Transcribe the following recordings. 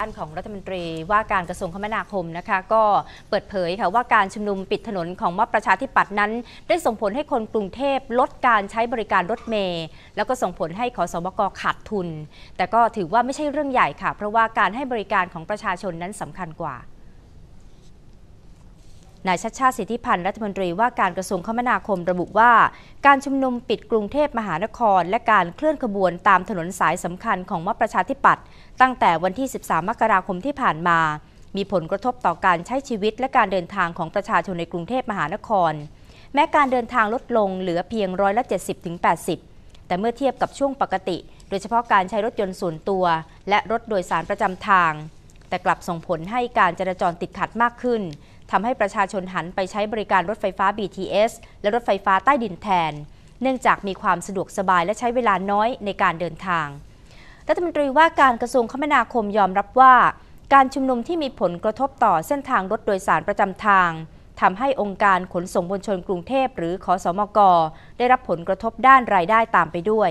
ด้านของรัฐมนตรีว่าการกระทรวงคมนาคมนะคะก็เปิดเผยค่ะว่าการชุมนุมปิดถนนของม็อบประชาธิปัตย์นั้น ได้ส่งผลให้คนกรุงเทพลดการใช้บริการรถเมล์แล้วก็ส่งผลให้ขอสมกขาดทุน แต่ก็ถือว่าไม่ใช่เรื่องใหญ่ค่ะ เพราะว่าการให้บริการของประชาชนนั้นสำคัญกว่า นายชัดชาติสิทธิพันธ์รัฐมนตรีว่าการกระทรวงคมนาคมระบุว่า การชุมนุมปิดกรุงเทพมหานคร และการเคลื่อนขบวนตามถนนสายสำคัญของมอประชาธิปัตย์ตั้งแต่วันที่ 13 มกราคมที่ผ่านมา มีผลกระทบต่อการใช้ชีวิตและการเดินทางของประชาชนในกรุงเทพมหานคร แม้การเดินทางลดลงเหลือเพียงร้อยละ70-80 แต่เมื่อเทียบกับช่วงปกติ โดยเฉพาะการใช้รถยนต์ส่วนตัว และรถโดยสารประจำทาง แต่กลับส่งผลให้การจราจรติดขัดมากขึ้น ทำให้ประชาชนหันไปใช้บริการรถไฟฟ้า BTS และรถไฟฟ้าใต้ดินแทน เนื่องจากมีความสะดวกสบายและใช้เวลาน้อยในการเดินทาง รัฐมนตรีว่าการกระทรวงคมนาคมยอมรับว่า การชุมนุมที่มีผลกระทบต่อเส้นทางรถโดยสารประจำทางทำให้องค์การขนส่งมวลชนกรุงเทพหรือขอสอมก ได้รับผลกระทบด้านรายได้ตามไปด้วย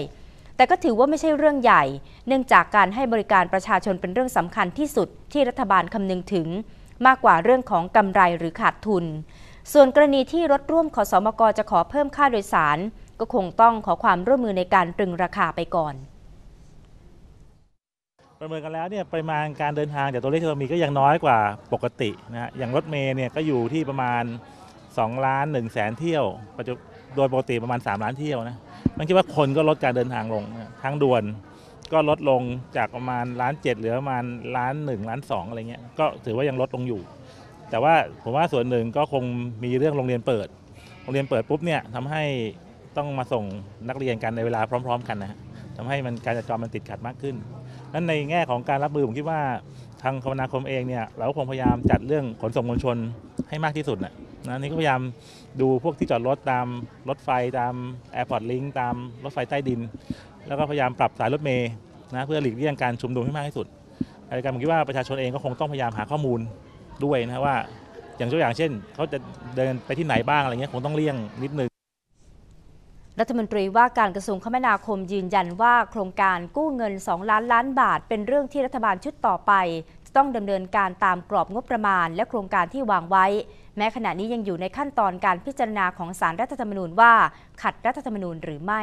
แต่ก็ถือว่าไม่ใช่เรื่องใหญ่ เนื่องจากการให้บริการประชาชนเป็นเรื่องสำคัญที่สุดที่รัฐบาลคำนึงถึง มากกว่าเรื่องของกำไรหรือขาดทุน ส่วนกรณีที่รถร่วมขอสอมกจะขอเพิ่มค่าโดยสาร ก็คงต้องขอความร่วมมือในการตรึงราคาไปก่อนประเมินกันแล้วเนี่ยปริมาณการเดินทางจากตัวเลขที่เรามีก็ยังน้อยกว่าปกตินะฮะอย่างรถเมย์เนี่ยก็อยู่ที่ประมาณ2ล้าน1แสนเที่ยวปัจจุโดยปกติประมาณ 3 ล้านเที่ยวนะมันคิดว่าคนก็ลดการเดินทางลงนะทางด่วน ก็ลดลงจากประมาณล้านเจ็ดเหลือประมาณล้านหนึ่งล้านสองอะไรเงี้ยก็ถือว่ายังลดลงอยู่ แต่ว่าผมว่าส่วนหนึ่งก็คงมีเรื่องโรงเรียนเปิด โรงเรียนเปิดปุ๊บเนี่ยทำให้ต้องมาส่งนักเรียนกันในเวลาพร้อม ๆ กันนะฮะทำให้มันการจราจรมันติดขัดมากขึ้นนั้นในแง่ของการรับมือผมคิดว่าทางคมนาคมเองเนี่ยเราก็คงพยายามจัดเรื่องขนส่งมวลชนให้มากที่สุดนะนะนี่ก็พยายามดูพวกที่จอดรถตามรถไฟตามแอร์พอร์ตลิงตามรถไฟใต้ดิน แล้วก็พยายามปรับสายรถเมย์นะเพื่อหลีกเลี่ยงการชุมนุมให้มากที่สุดอะไรกันผมคิดว่าประชาชนเองก็คงต้องพยายามหาข้อมูลด้วยนะว่า อย่างตัวอย่างเช่น เขาจะเดินไปที่ไหนบ้างอะไรเงี้ยคงต้องเลี่ยงนิดนึงรัฐมนตรีว่าการกระทรวงคมนาคมยืนยันว่าโครงการกู้เงิน 2 ล้านล้านบาท เป็นเรื่องที่รัฐบาลชุดต่อไป จะต้องดำเนินการตามกรอบงบประมาณ และโครงการที่วางไว้ แม้ขณะนี้ยังอยู่ในขั้นตอนการพิจารณาของสารรัฐธรรมนูญว่า ขัดรัฐธรรมนูญหรือไม่